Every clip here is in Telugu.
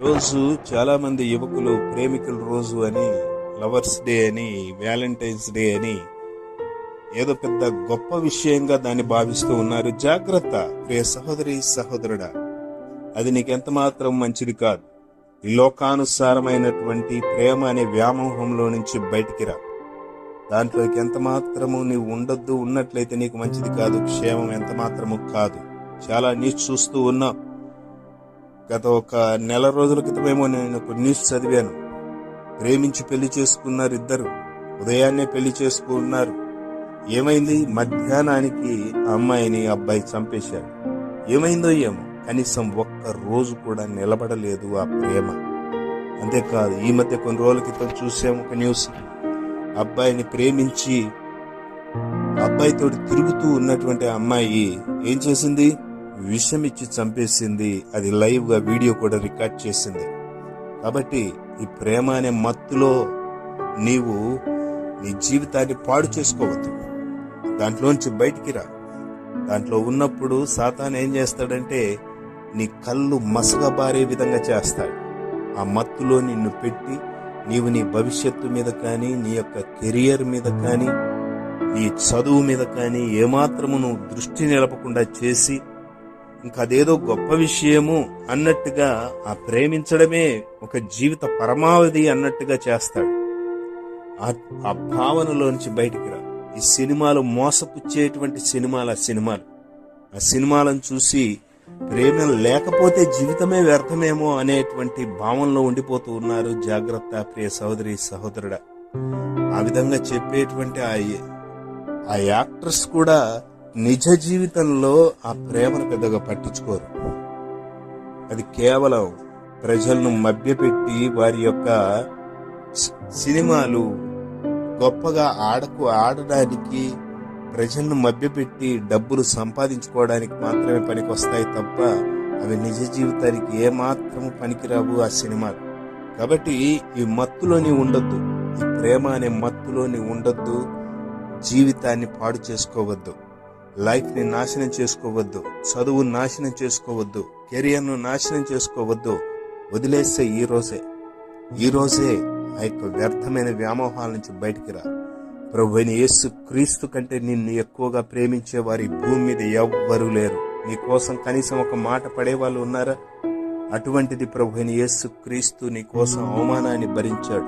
రోజు చాలా మంది యువకులు ప్రేమికుల రోజు అని లవర్స్ డే అని వ్యాలంటైన్స్ డే అని ఏదో పెద్ద గొప్ప విషయంగా దాన్ని భావిస్తూ ఉన్నారు. జాగ్రత్త ప్రియ సహోదరి సహోదరుడా అది నీకెంత మాత్రం మంచిది కాదు. లోకానుసారమైనటువంటి ప్రేమ అనే వ్యామోహంలో నుంచి బయటికి రా. దాంట్లోకి ఎంత మాత్రము నీవు ఉండొద్దు ఉన్నట్లయితే నీకు మంచిది కాదు క్షేమం ఎంత మాత్రము కాదు. చాలా నీ చూస్తూ ఉన్నావు గత ఒక నెల రోజుల క్రితమేమో నేను ఒక న్యూస్ చదివాను. ప్రేమించి పెళ్ళి చేసుకున్నారు ఇద్దరు ఉదయాన్నే పెళ్ళి చేసుకున్నారు. ఏమైంది? మధ్యాహ్నానికి ఆ అమ్మాయిని అబ్బాయి చంపేశాడు ఏమైందో ఏమో? కనీసం ఒక్క రోజు కూడా నిలబడలేదు ఆ ప్రేమ. అంతేకాదు ఈ మధ్య కొన్ని రోజుల క్రితం చూసాము ఒక న్యూస్. అబ్బాయిని ప్రేమించి అబ్బాయితో తిరుగుతూ ఉన్నటువంటి ఆ అమ్మాయి ఏం చేసింది? విషం ఇచ్చి చంపేసింది. అది లైవ్గా వీడియో కూడా రికార్డ్ చేసింది. కాబట్టి ఈ ప్రేమ అనే మత్తులో నీవు నీ జీవితాన్ని పాడు చేసుకోవద్దు. దాంట్లోంచి బయటికి రా. దాంట్లో ఉన్నప్పుడు సాతాన్ ఏం చేస్తాడంటే నీ కళ్ళు మసగబారే విధంగా చేస్తాడు. ఆ మత్తులో నిన్ను పెట్టి నీవు నీ భవిష్యత్తు మీద కానీ నీ యొక్క కెరియర్ మీద కానీ నీ చదువు మీద కానీ ఏమాత్రము నువ్వు దృష్టి నిలపకుండా చేసి ఇంకదేదో అదేదో గొప్ప విషయము అన్నట్టుగా ఆ ప్రేమించడమే ఒక జీవిత పరమావధి అన్నట్టుగా చేస్తాడు. ఆ భావనలోంచి బయటికి రా. ఈ సినిమాలు మోసపుచ్చేటువంటి సినిమాలు ఆ సినిమాలు. ఆ సినిమాలను చూసి ప్రేమ లేకపోతే జీవితమే వ్యర్థమేమో అనేటువంటి భావనలో ఉండిపోతూ ఉన్నారు జాగ్రత్త ప్రియ సహోదరి సహోదరుడా. ఆ విధంగా చెప్పేటువంటి ఆ ఆ యాక్టర్స్ కూడా నిజ జీవితంలో ఆ ప్రేమను పెద్దగా పట్టించుకోరు. అది కేవలం ప్రజలను మభ్యపెట్టి వారి యొక్క సినిమాలు గొప్పగా ఆడకు ఆడడానికి ప్రజలను మభ్యపెట్టి డబ్బులు సంపాదించుకోవడానికి మాత్రమే పనికొస్తాయి తప్ప అవి నిజ జీవితానికి ఏమాత్రం పనికిరావు ఆ సినిమాలు. కాబట్టి ఈ మత్తులోని ఉండొద్దు. ఈ ప్రేమ అనే మత్తులోని ఉండొద్దు. జీవితాన్ని పాడు చేసుకోవద్దు. లైఫ్ని నాశనం చేసుకోవద్దు చదువు నాశనం చేసుకోవద్దు కెరియర్ను నాశనం చేసుకోవద్దు. వదిలేస్తే ఈ రోజే. ఈ రోజే ఆ యొక్క వ్యర్థమైన వ్యామోహాల నుంచి బయటికి రా. ప్రభుని యేసు క్రీస్తు కంటే నిన్ను ఎక్కువగా ప్రేమించే వారి భూమి మీద ఎవ్వరూ లేరు. నీ కోసం కనీసం ఒక మాట పడేవాళ్ళు ఉన్నారా? అటువంటిది ప్రభుని యేసు క్రీస్తు నీ కోసం అవమానాన్ని భరించాడు.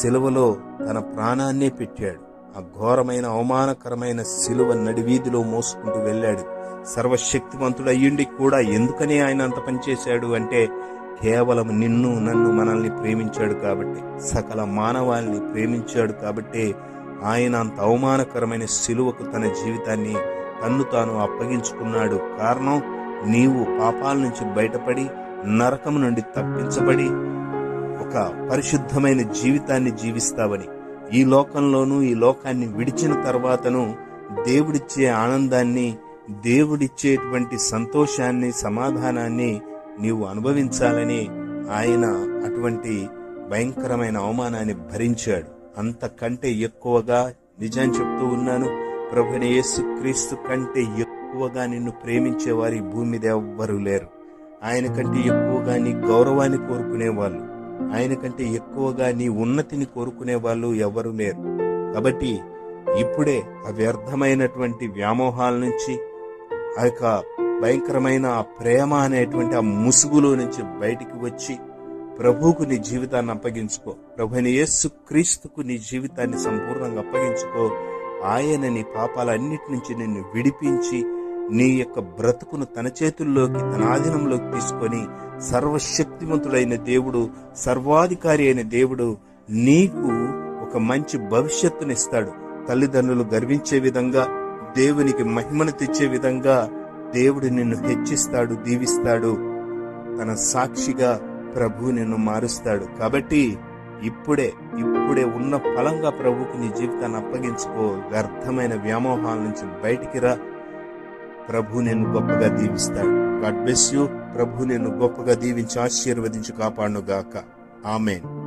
సిలువలో తన ప్రాణాన్నే పెట్టాడు. ఆ ఘోరమైన అవమానకరమైన శిలువ నడివీధిలో మోసుకుంటూ వెళ్ళాడు. సర్వశక్తివంతుడు అయ్యుండి కూడా ఎందుకని ఆయన అంత పనిచేశాడు అంటే కేవలం నిన్ను నన్ను మనల్ని ప్రేమించాడు కాబట్టి సకల మానవాల్ని ప్రేమించాడు కాబట్టి ఆయన అంత అవమానకరమైన శిలువకు తన జీవితాన్ని తన్ను తాను అప్పగించుకున్నాడు. కారణం నీవు పాపాల నుంచి బయటపడి నరకం నుండి తప్పించబడి ఒక పరిశుద్ధమైన జీవితాన్ని జీవిస్తావని. ఈ లోకంలోనూ ఈ లోకాన్ని విడిచిన తర్వాతను దేవుడిచ్చే ఆనందాన్ని దేవుడిచ్చేటువంటి సంతోషాన్ని సమాధానాన్ని నీవు అనుభవించాలని ఆయన అటువంటి భయంకరమైన అవమానాన్ని భరించాడు. అంతకంటే ఎక్కువగా నిజం చెప్తూ ఉన్నాను. ప్రభుని యేసు క్రీస్తు కంటే ఎక్కువగా నిన్ను ప్రేమించేవారు ఈ భూమి మీద ఎవ్వరూ లేరు. ఆయన కంటే ఎక్కువగా నీ గౌరవాన్ని కోరుకునేవాళ్ళు. ఆయన కంటే ఎక్కువగా నీ ఉన్నతిని కోరుకునే వాళ్ళు ఎవరు లేరు. కాబట్టి ఇప్పుడే ఆ వ్యర్థమైనటువంటి వ్యామోహాల నుంచి ఆ యొక్క భయంకరమైన ఆ ప్రేమ అనేటువంటి ఆ ముసుగులో నుంచి బయటికి వచ్చి ప్రభువుకు నీ జీవితాన్ని అప్పగించుకో ప్రభుని యేసు క్రీస్తుకు నీ జీవితాన్ని సంపూర్ణంగా అప్పగించుకో. ఆయన నీ పాపాలన్నిటి నుంచి నిన్ను విడిపించి నీ యొక్క బ్రతుకును తన చేతుల్లోకి తన ఆధీనంలోకి తీసుకొని సర్వశక్తివంతుడైన దేవుడు సర్వాధికారి అయిన దేవుడు నీకు ఒక మంచి భవిష్యత్తునిస్తాడు తల్లిదండ్రులు గర్వించే విధంగా దేవునికి మహిమను తెచ్చే విధంగా దేవుడు నిన్ను హెచ్చిస్తాడు దీవిస్తాడు. తన సాక్షిగా ప్రభు నిన్ను మారుస్తాడు. కాబట్టి ఇప్పుడే ఇప్పుడే ఉన్న ఫలంగా ప్రభుకు నీ జీవితాన్ని అప్పగించుకో. వ్యర్థమైన వ్యామోహాల నుంచి బయటికి రా. ప్రభు నేను గొప్పగా దీవిస్తాడు. గాడ్ బ్లెస్ యూ ప్రభు నేను గొప్పగా దీవించి ఆశీర్వదించి కాపాడును గాక ఆమెన్